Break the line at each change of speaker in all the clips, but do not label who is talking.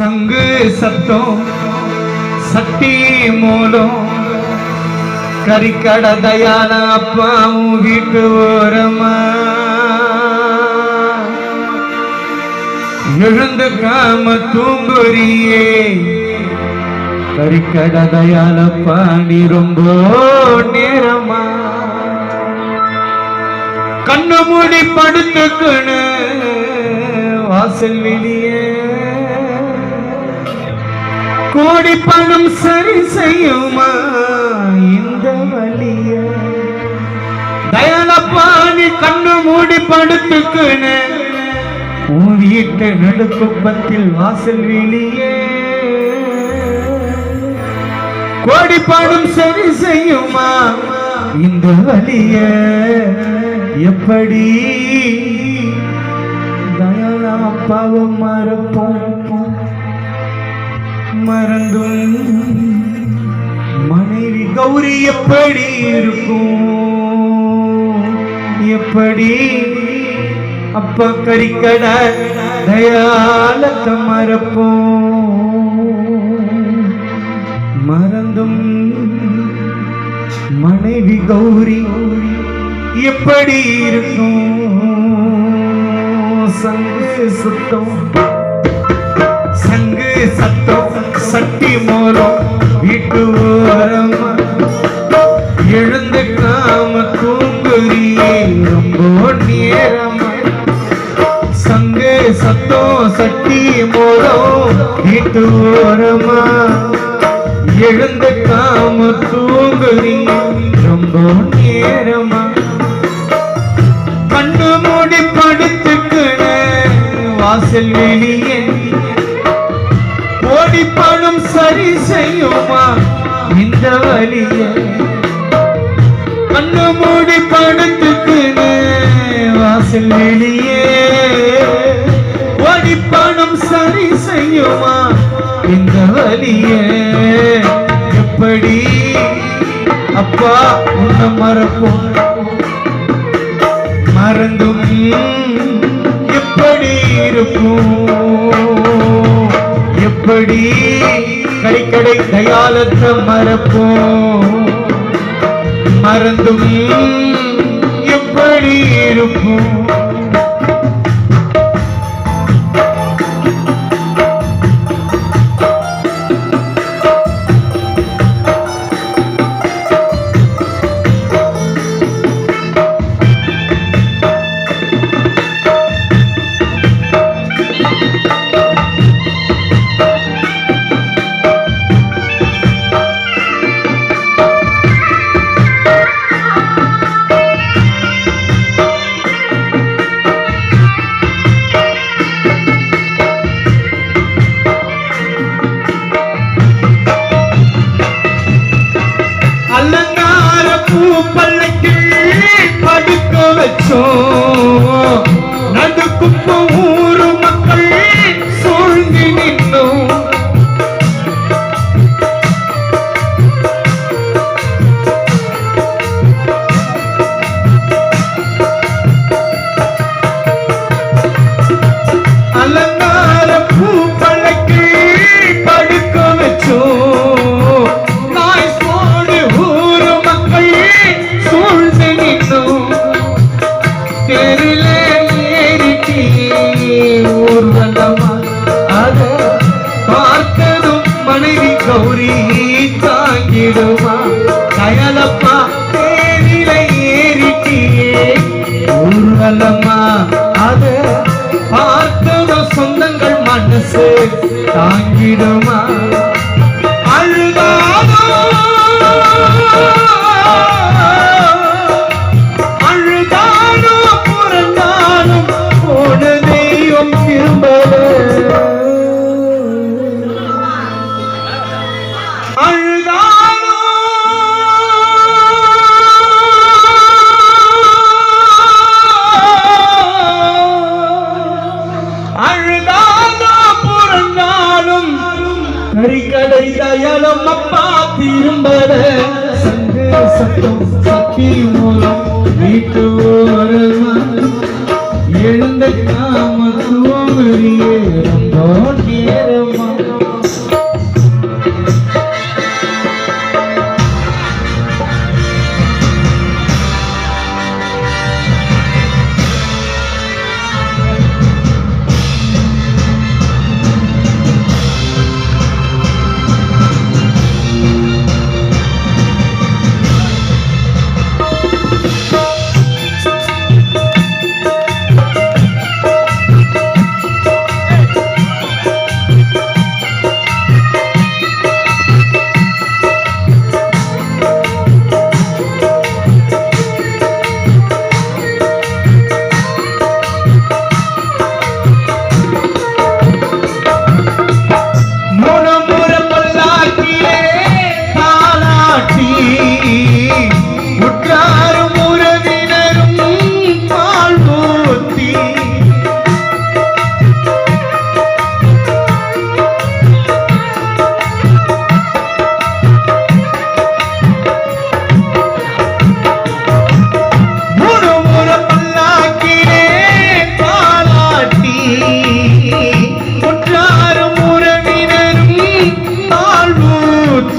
சங்கு சத்தம் சட்டி மூலம். கறிக்கட தயான அப்பாவும் வீட்டு ஓரமா. எழுந்து காம தூங்குறியே கறிக்கட தயால பாண்டி ரொம்ப நேரமா. கண்ணு மூடி படுத்துக்கணு வாசல் வெளியே கோடி பணம் சரி செய்யுமா? இந்த வழிய. தயாலப்பா நீ கண்ணு மூடி படுத்துக்கணு உன் வீட்டு நடுக்குப்பத்தில் வாசல் வெளியே கோடி பணம் சரி செய்யுமா? இந்த வழிய. எப்படி? தயாலா அப்பாவும் மறப்போம் மறந்தும். மனைவி கௌரி எப்படி இருக்கும்? எப்படி? அப்ப கறிக்கட தயாலத்தை மறப்போம். மறந்தும். மனைவி கௌரி எப்படி இருக்கும்? சங்கு சுத்தம். சங்கு சத்தம் சட்டி மோரம் வீட்டு ஓரம். எழுந்து காம தூங்குறி ரொம்ப நேரம். சங்கு சத்தம் சட்டி மோரம் வீட்டு ஓரமா. எழுந்து காம தூங்குறி ரொம்ப நேரமா. கண்டு மூடி படுத்துக்கின வாசல் வெளியே ஓடி பணம் சரி செய்யுமா? இந்த வழிய. கண்ணு மூடி படுத்துக்கின வாசல் வெளியே. ஓடி பணம் சரி செய்யுமா? இந்த வழிய. எப்படி? அப்பா உன்னை மறப்போம். மறந்தும் எப்படி இருக்கும் எப்படி கறிக்கடை தயாலத்தை மறப்போம் மறந்தும் எப்படி இருப்போம் பார்த்ததும் சொந்தங்கள் மனசு தாங்கிடுமா? எழுந்த காம துவங்கியே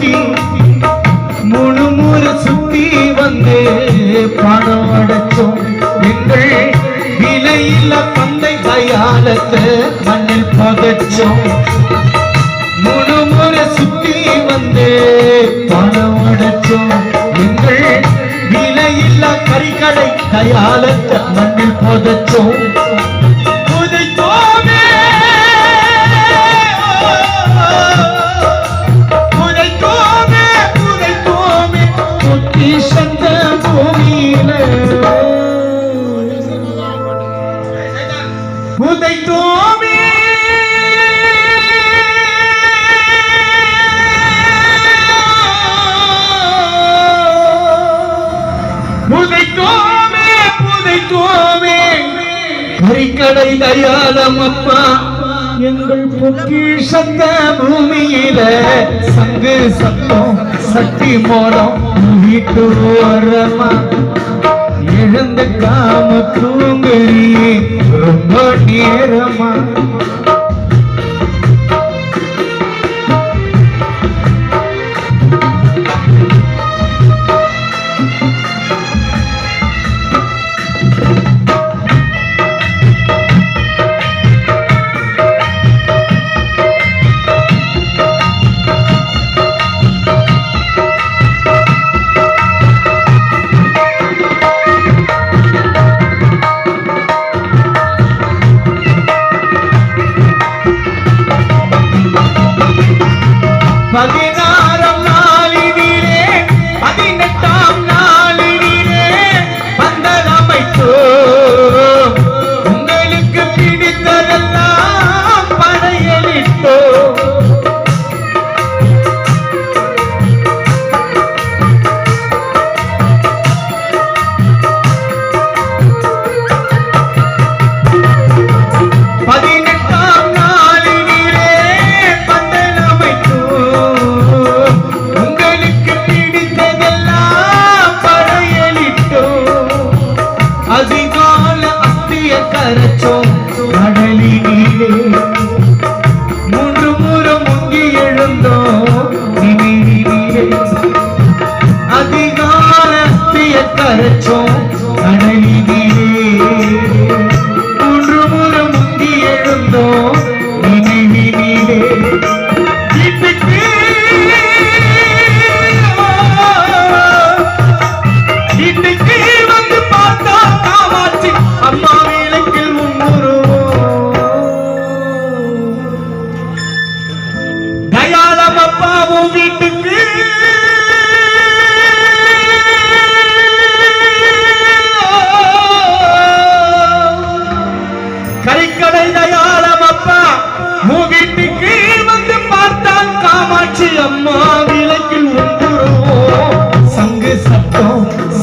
சுத்தி முழு முறு சுத்தி வந்து பணம் அடைச்சோம். எங்கள் விலையில்ல பந்தை தயாலத்தை மண்ணில் பகச்சோம் முழு முறை சுத்தி வந்து பணம் அடைச்சோம். எங்கள் விலையில்ல கறிகளை தயாலத்தை மண்ணில் பகச்சோம் கறிக்கடை தயாளம் அப்பா எங்கள் பொக்கிஷந்த பூமியில சங்கு சத்தம் சக்தி மோடம் வீட்டு ஓரமா. எழுந்த காம தூங்குறியே ரொம்ப நேரமா.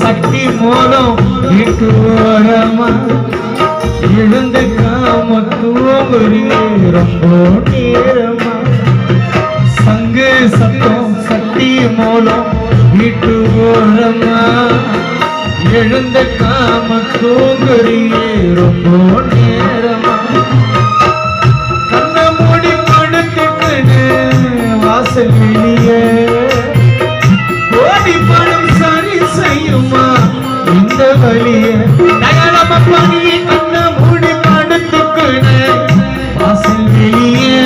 சத்தம் சக்தி இட்டு வீட்டு ஓரமா எழுந்து காம தூங்குறியே ரொம்ப நேரமா? சங்கு சத்தம் சட்டி மூலம் இட்டு ஓரமா எழுந்த காம தூங்குறியே ரொம்ப நேரமா? கண்ண மூடி படுத்துக்கிட்டு வாசல் வெளியே சும்மா இந்த வழிய தயாளம பணியை கண்ண மூடி படுத்துக்கிட்டு வாசல் வெளியே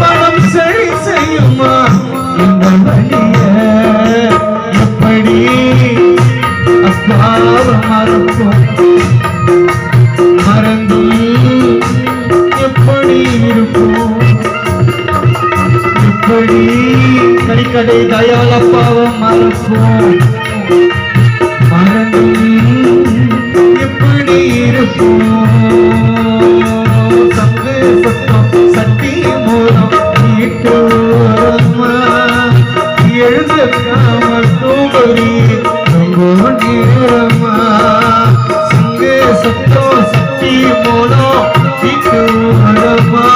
பணம் சரி செய்யுமா? இந்த வழிய எப்படி அப்பாவ மறக்கும் எப்படி இருக்கும்? எப்படி கறிக்கடை சத்தோ சக்தி போலோ வீட்டு அழமா